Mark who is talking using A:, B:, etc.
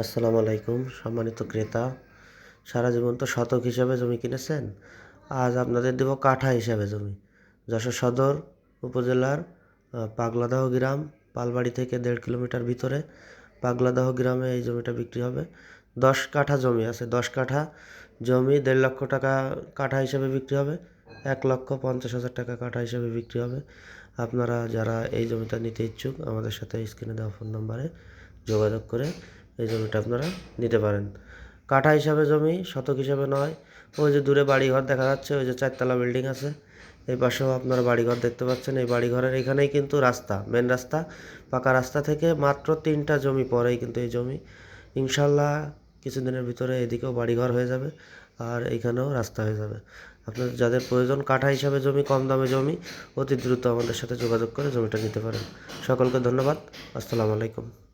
A: আসসালামু আলাইকুম, সম্মানিত ক্রেতা। সারা জীবন তো শতক হিসাবে জমি কিনেছেন, আজ আপনাদের দেব কাঠা হিসাবে জমি। যশোর সদর উপজেলার পাগলাদাহ গ্রাম, পালবাড়ি থেকে দেড় কিলোমিটার ভিতরে পাগলাদাহ গ্রামে এই জমিটা বিক্রি হবে। দশ কাঠা জমি আছে, দশ কাঠা জমি দেড় লক্ষ টাকা কাঠা হিসাবে বিক্রি হবে, এক লক্ষ পঞ্চাশ হাজার টাকা কাঠা হিসাবে বিক্রি হবে। আপনারা যারা এই জমিটা নিতে ইচ্ছুক, আমাদের সাথে স্ক্রিনে দেওয়া ফোন নম্বরে যোগাযোগ করে এই জমিটা আপনারা নিতে পারেন। কাঠা হিসাবে জমি, শতক হিসাবে নয়। ওই যে দূরে বাড়িঘর দেখা যাচ্ছে, ওই যে চারতলা বিল্ডিং আছে। এই পাশেও আপনারা বাড়িঘর দেখতে পাচ্ছেন। এই বাড়িঘরের এখানেই কিন্তু রাস্তা মেন রাস্তা। পাকা রাস্তা থেকে মাত্র তিনটা জমি পরেই কিন্তু এই জমি। ইনশাল্লাহ কিছুদিনের ভিতরে এদিকেও বাড়িঘর হয়ে যাবে আর এইখানেও রাস্তা হয়ে যাবে। আপনাদের যাদের প্রয়োজন কাঠা হিসাবে জমি, কম দামে জমি, অতি দ্রুত আমাদের সাথে যোগাযোগ করে জমিটা নিতে পারেন। সকলকে ধন্যবাদ। আসসালামু আলাইকুম।